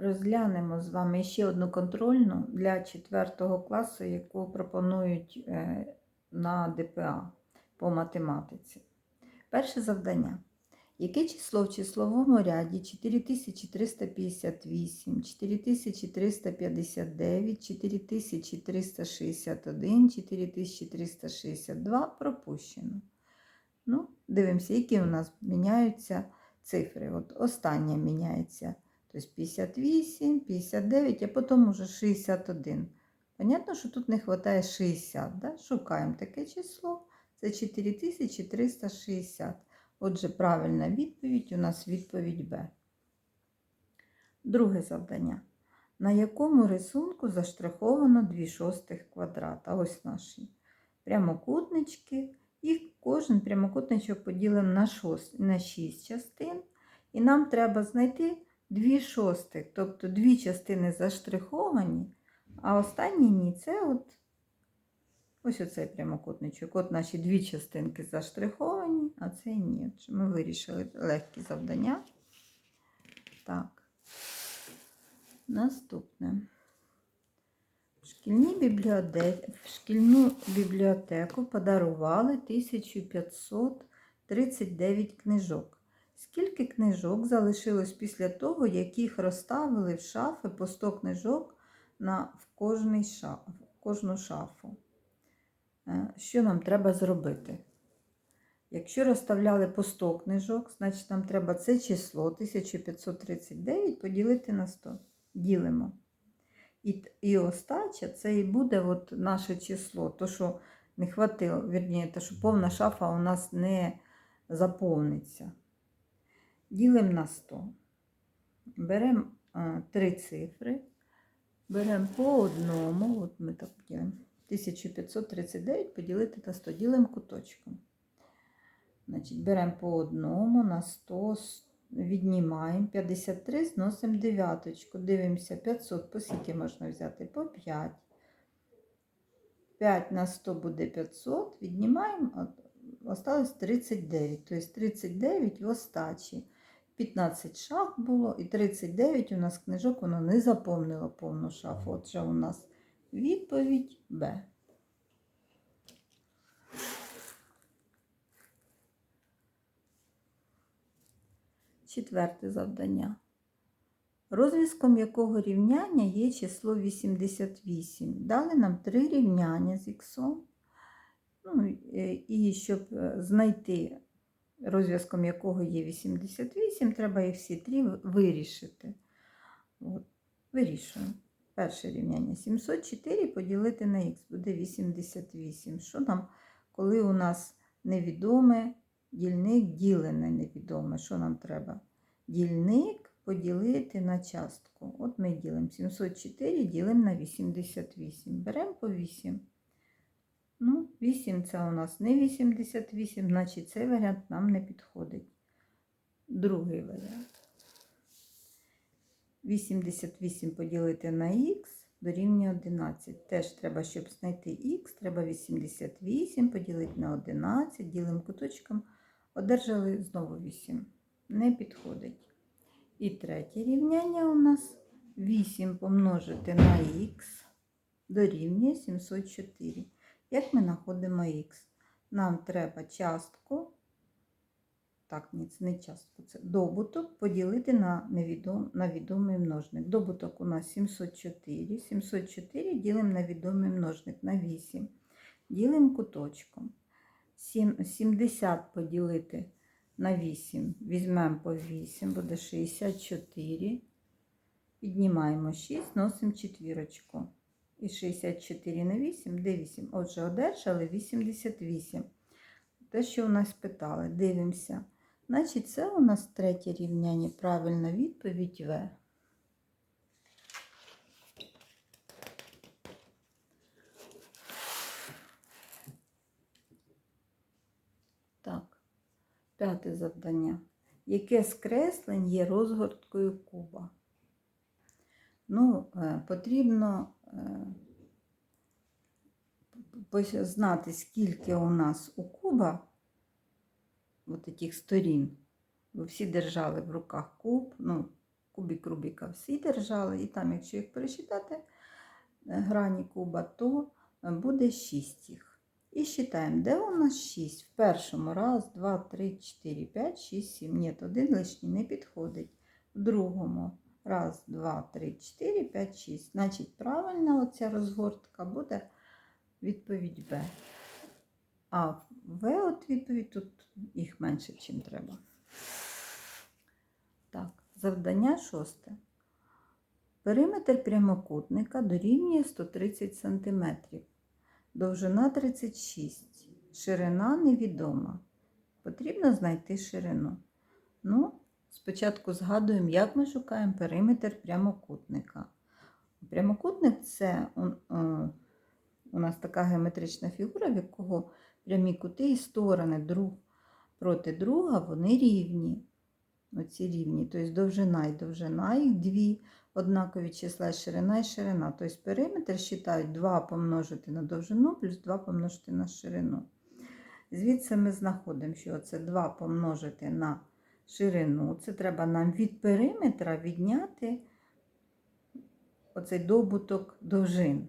Розглянемо з вами ще одну контрольну для 4 класу, яку пропонують е, на ДПА по математиці. Перше завдання. Яке число в числовому ряді 4358, 4359, 4361, 4362 пропущено? Ну, дивимося, які у нас міняються цифри. От остання міняється. Тобто 58, 59, а потім уже 61. Понятно, що тут не вистачає 60. Да? Шукаємо таке число. Це 4360. Отже, правильна відповідь у нас відповідь Б. Друге завдання. На якому рисунку заштриховано 2 шостих квадрата? Ось наші прямокутнички. І кожен прямокутничок поділимо на 6, на 6 частин. І нам треба знайти 2 шостих, тобто дві частини заштриховані, а останні ні. Це от ось оцей прямокутничок. От наші дві частинки заштриховані, а це ні. Ми вирішили легкі завдання. Так. Наступне. В шкільній в шкільну бібліотеку подарували 1539 книжок. Скільки книжок залишилось після того, як їх розставили в шафи по 100 книжок на, в, кожний шаф, в кожну шафу? Е, Що нам треба зробити? Якщо розставляли по 100 книжок, значить нам треба це число 1539 поділити на 100. Ділимо. І, і остача це і буде от наше число. То, що не хватило, вірні, то, що повна шафа у нас не заповниться. Ділимо на 100. Беремо а, три цифри. Беремо по одному. От ми так ділимо. 1539 поділити на 100. Ділимо куточком. Значить, беремо по одному на 100, віднімаємо 53, зносимо дев'яточку. Дивимося 500, по скільки можна взяти? По 5. 5 на 100 буде 500, віднімаємо, осталось 39. Тобто 39 в остачі. 15 шаф було і 39 у нас книжок, воно не заповнило повну шафу. Отже, у нас відповідь Б. Четверте завдання. Розв'язком якого рівняння є число 88. Дали нам три рівняння з х. Ну, і щоб е, знайти розв'язком якого є 88, треба їх всі три вирішити. От. Вирішуємо. Перше рівняння 704 поділити на х буде 88. Що нам, коли у нас невідоме дільник ділене невідоме, що нам треба? Дільник поділити на частку. От ми ділимо 704, ділимо на 88. Беремо по 8. Ну, 8 це у нас не 88, значить цей варіант нам не підходить. Другий варіант. 88 поділити на х дорівнює 11. Теж треба, щоб знайти х, треба 88 поділити на 11, ділимо куточком, одержали знову 8. Не підходить. І третє рівняння у нас 8 помножити на х дорівнює 704. Як ми знаходимо х? Нам треба частку, так, ні, це не частку, це добуток поділити на, невідом, на відомий множник. Добуток у нас 704. 704 ділимо на відомий множник на 8. Ділимо куточком. Сім- 70 поділити на 8. Візьмемо по 8, буде 64. Піднімаємо 6, носимо четвірочку. І 64 на 8, де 8? Отже, одержали 88. Те, що у нас питали, дивимося. Значить, це у нас третє рівняння. Правильна відповідь В. Так, п'яте завдання. Яке з креслень є розгорткою куба? Ну, е, потрібно е, знати, скільки у нас у куба от таких сторін. Ви всі держали в руках куб. Ну, кубик Рубіка всі держали, і там, якщо їх пересчитати, е, грані куба, то буде 6 їх. І считаємо, де у нас 6? В першому раз, 2, 3, 4, 5, 6, 7. Ні, один лишній не підходить. В другому раз, 2, 3, 4, 5, 6. Значить, правильна оця розгортка буде відповідь Б. А В от відповідь тут їх менше, чим треба. Так, завдання шосте. Периметр прямокутника дорівнює 130 см. Довжина 36, ширина невідома. Потрібно знайти ширину. Ну, спочатку згадуємо, як ми шукаємо периметр прямокутника. Прямокутник це у, е, нас така геометрична фігура, в якого прямі кути і сторони друг проти друга, вони рівні. Оці рівні, тобто довжина і довжина їх дві однакові числа ширина і ширина. Тобто периметр вважають 2 помножити на довжину плюс 2 помножити на ширину. Звідси ми знаходимо, що це 2 помножити на ширину. Це треба нам від периметра відняти оцей добуток довжин.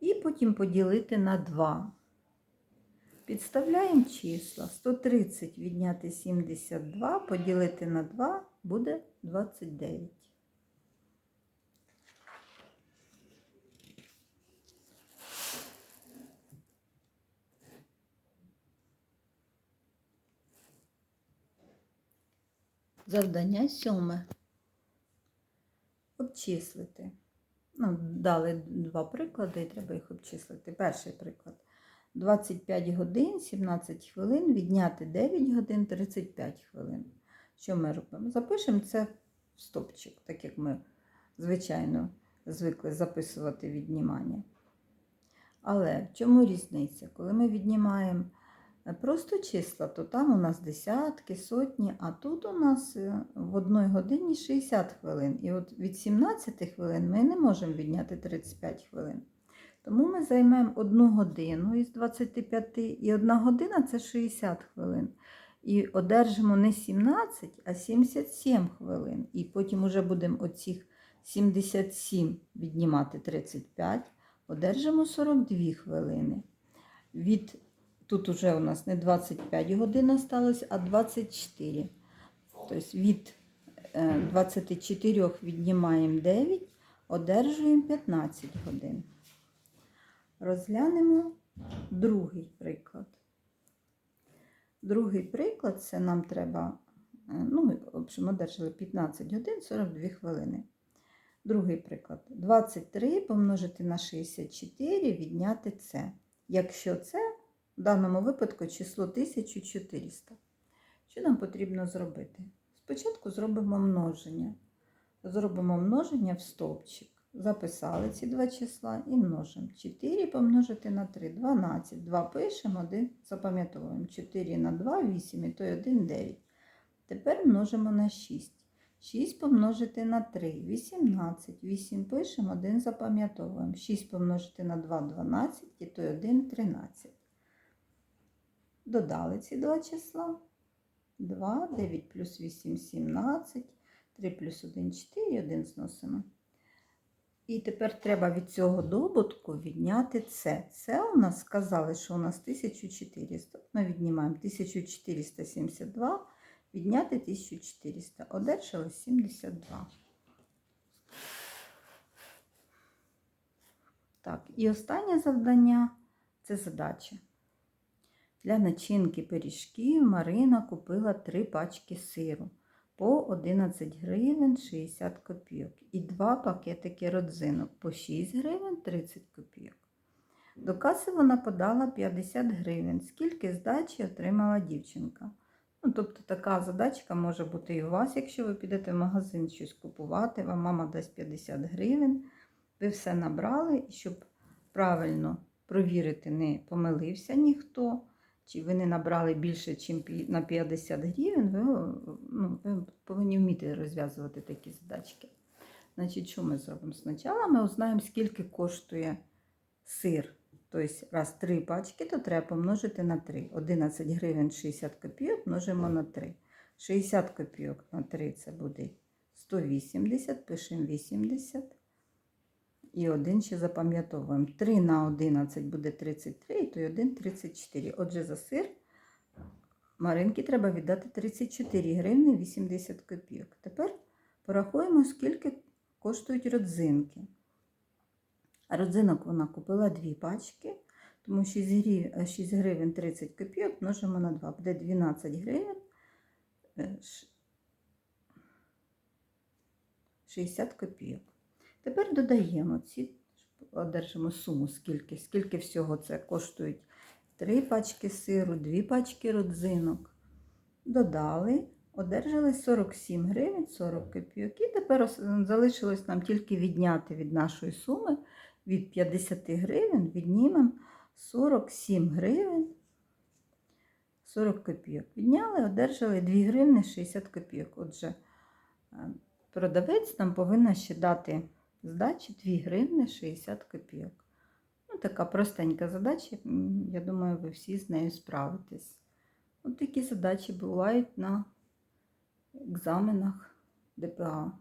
І потім поділити на 2. Підставляємо числа. 130 відняти 72, поділити на 2 буде 29. Завдання сьоме. Обчислити. Ну, дали два приклади, і треба їх обчислити. Перший приклад. 25 годин, 17 хвилин, відняти 9 годин, 35 хвилин. Що ми робимо? Запишемо це в стопчик, так як ми, звичайно, звикли записувати віднімання. Але в чому різниця? Коли ми віднімаємо просто числа, то там у нас десятки, сотні, а тут у нас е, в одній годині 60 хвилин. І от від 17 хвилин ми не можемо відняти 35 хвилин. Тому ми займемо одну годину із 25, і одна година це 60 хвилин. І одержимо не 17, а 77 хвилин. І потім вже будемо оцих 77 віднімати 35, одержимо 42 хвилини. Від, Тут уже у нас не 25 годин осталось, а 24. Тобто від 24 віднімаємо 9, одержуємо 15 годин. Розглянемо другий приклад. Другий приклад це нам треба, е, ну, в общем, одержали 15 годин 42 хвилини. Другий приклад. 23 помножити на 64, відняти це. Якщо це, в даному випадку, число 1400. Що нам потрібно зробити? Спочатку зробимо множення. Зробимо множення в стовпчик. Записали ці два числа і множимо. 4 помножити на 3, 12. 2 пишемо, 1 запам'ятовуємо. 4 на 2, 8, і той 1, 9. Тепер множимо на 6. 6 помножити на 3, 18. 8 пишемо, 1 запам'ятовуємо. 6 помножити на 2, 12, і той 1, 13. Додали ці два числа. 2, 9 плюс 8, 17. 3 плюс 1, 4, 1 зносимо. І тепер треба від цього добутку відняти це. Це у нас сказали, що у нас 1400. Ми віднімаємо 1472, відняти 1400. Одержали 72. Так, і останнє завдання це задача. Для начинки пиріжків Марина купила 3 пачки сиру по 11 гривень 60 копійок і 2 пакетики родзинок по 6 гривень 30 копійок. До каси вона подала 50 гривень, скільки здачі отримала дівчинка. Ну, Тобто така задачка може бути і у вас, якщо ви підете в магазин щось купувати, вам мама дасть 50 гривень, ви все набрали, щоб правильно провірити, не помилився ніхто чи ви не набрали більше, ніж на 50 гривень, ви, ну, ви повинні вміти розв'язувати такі задачки. Значить, що ми зробимо? Спочатку ми узнаємо, скільки коштує сир. Тобто, раз 3 пачки, то треба помножити на 3. 11 гривень 60 копійок множимо на 3. 60 копійок на 3 це буде 180, пишемо 80. І 1 ще запам'ятовуємо. 3 на 11 буде 33, і той 1 34. Отже, за сир Маринки треба віддати 34 гривни 80 копійок. Тепер порахуємо, скільки коштують родзинки. Родзинок вона купила дві пачки, тому 6 гривень, 6 гривень 30 копійок множимо на 2. Буде 12 гривень е, 60 копійок. Тепер додаємо ці, одержимо суму, скільки, скільки всього це коштують. Три пачки сиру, дві пачки родзинок. Додали, одержали 47 гривень 40 копійок. І тепер залишилось нам тільки відняти від нашої суми від 50 гривень, віднімемо 47 гривень 40 копійок. Відняли, одержали 2 гривні 60 копійок. Отже, е, продавець нам повинна ще дати здачі 2 гривни 60 копійок. Ну, така простенька задача. Я думаю, ви всі з нею справитесь. От такі задачі бувають на екзаменах ДПА.